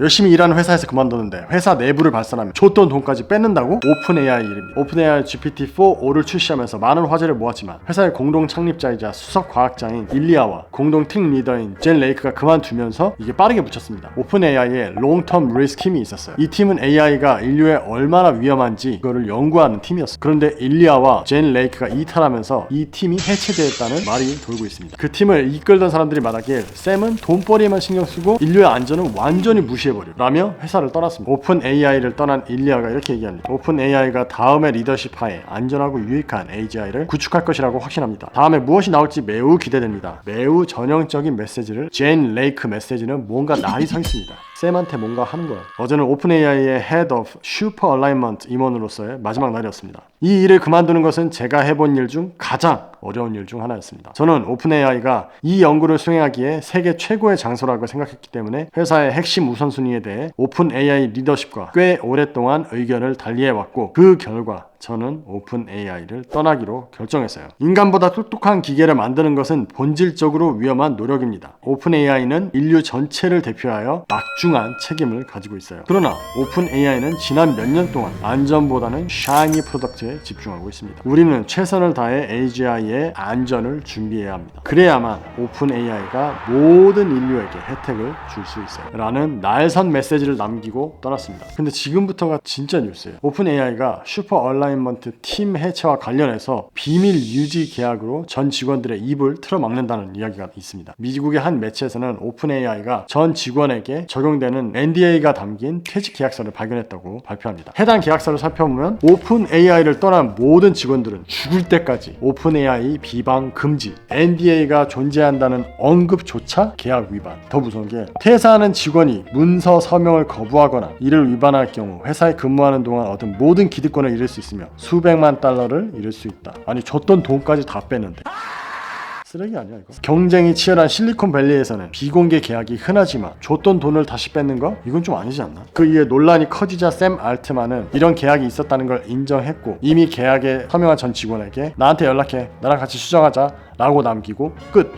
열심히 일하는 회사에서 그만뒀는데 회사 내부를 발산하면 줬던 돈까지 뺏는다고? 오픈 AI 이름입니다. 오픈 AI GPT-4-5를 출시하면서 많은 화제를 모았지만 회사의 공동 창립자이자 수석 과학자인 일리아와 공동 팀 리더인 젠 레이크가 그만두면서 이게 빠르게 묻혔습니다. 오픈 AI에 롱텀 리스크 팀이 있었어요. 이 팀은 AI가 인류에 얼마나 위험한지 그거를 연구하는 팀이었어요. 그런데 일리아와 젠 레이크가 이탈하면서 이 팀이 해체되었다는 말이 돌고 있습니다. 그 팀을 이끌던 사람들이 말하길 샘은 돈벌이에만 신경 쓰고 인류의 안전은 완전히 무시 해버려 라며 회사를 떠났습니다. 오픈 AI를 떠난 일리아가 이렇게 얘기합니다. 오픈 AI가 다음의 리더십 하에 안전하고 유익한 AGI를 구축할 것이라고 확신합니다. 다음에 무엇이 나올지 매우 기대됩니다. 매우 전형적인 메시지를 젠 레이크 메시지는 뭔가 날이 서 있습니다. 샘한테 뭔가 하는 거야. 어제는 오픈 AI의 Head of Super Alignment 임원으로서의 마지막 날이었습니다. 이 일을 그만두는 것은 제가 해본 일 중 가장 어려운 일 중 하나였습니다. 저는 오픈 AI가 이 연구를 수행하기에 세계 최고의 장소라고 생각했기 때문에 회사의 핵심 우선순위에 대해 오픈 AI 리더십과 꽤 오랫동안 의견을 달리해왔고 그 결과 저는 오픈 AI를 떠나기로 결정했어요. 인간보다 똑똑한 기계를 만드는 것은 본질적으로 위험한 노력입니다. 오픈 AI는 인류 전체를 대표하여 막중한 책임을 가지고 있어요. 그러나 오픈 AI는 지난 몇 년 동안 안전보다는 샤이니 프로덕트에 집중하고 있습니다. 우리는 최선을 다해 AGI의 안전을 준비해야 합니다. 그래야만 오픈 AI가 모든 인류에게 혜택을 줄 수 있어요. 라는 날선 메시지를 남기고 떠났습니다. 근데 지금부터가 진짜 뉴스예요. 오픈 AI가 슈퍼 얼라 인먼트 팀 해체와 관련해서 비밀 유지 계약으로 전 직원들의 입을 틀어막는다는 이야기가 있습니다. 미국의 한 매체에서는 오픈 AI가 전 직원에게 적용되는 NDA가 담긴 퇴직 계약서를 발견했다고 발표합니다. 해당 계약서를 살펴보면 오픈 AI를 떠난 모든 직원들은 죽을 때까지 오픈 AI 비방 금지, NDA가 존재한다는 언급조차 계약 위반. 더 무서운 게 퇴사하는 직원이 문서 서명을 거부하거나 이를 위반할 경우 회사에 근무하는 동안 얻은 모든 기득권을 잃을 수 있 으며 수백만 달러를 잃을 수 있다. 아니 줬던 돈까지 다 빼는데. 쓰레기 아니야 이거? 경쟁이 치열한 실리콘밸리에서는 비공개 계약이 흔하지만 줬던 돈을 다시 뺏는 거? 이건 좀 아니지 않나? 그 이후에 논란이 커지자 샘 알트만은 이런 계약이 있었다는 걸 인정했고 이미 계약에 서명한 전 직원에게 나한테 연락해 나랑 같이 수정하자 라고 남기고 끝